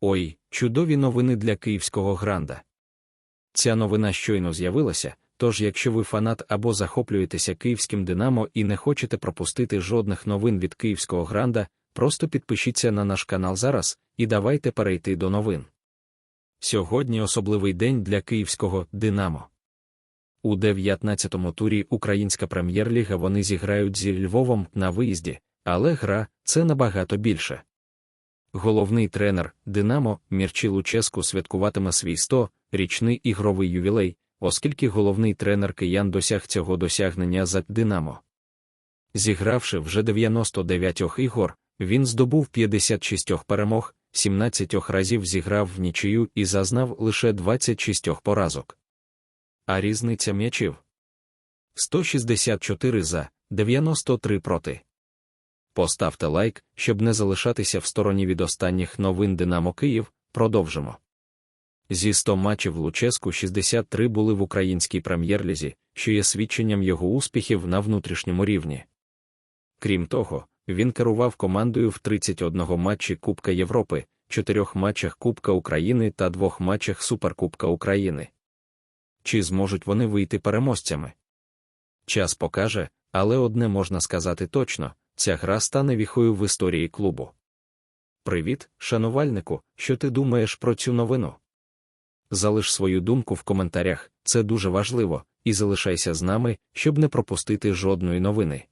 Ой, чудові новини для київського гранда. Ця новина щойно з'явилася, тож якщо ви фанат або захоплюєтеся київським Динамо і не хочете пропустити жодних новин від київського гранда, просто підпишіться на наш канал зараз і давайте перейти до новин. Сьогодні особливий день для київського Динамо. У 19-му турі Українська прем'єр-ліга вони зіграють зі Львовом на виїзді, але гра це набагато більше. Головний тренер Динамо Мірчі Луческу святкуватиме свій 100-річний ігровий ювілей, оскільки головний тренер киян досяг цього досягнення за Динамо. Зігравши вже 99 ігор, він здобув 56 перемог, 17 разів зіграв в нічию і зазнав лише 26 поразок. А різниця м'ячів 164 за, 93 проти. Поставте лайк, щоб не залишатися в стороні від останніх новин Динамо Київ. Продовжимо. Зі 100 матчів Луческу 63 були в українській прем'єр-лізі, що є свідченням його успіхів на внутрішньому рівні. Крім того, він керував командою в 31 матчі Кубка Європи, 4 матчах Кубка України та 2 матчах Суперкубка України. Чи зможуть вони вийти переможцями? Час покаже, але одне можна сказати точно ця гра стане віхою в історії клубу. Привіт, шанувальнику, що ти думаєш про цю новину? Залиш свою думку в коментарях, це дуже важливо, і залишайся з нами, щоб не пропустити жодної новини.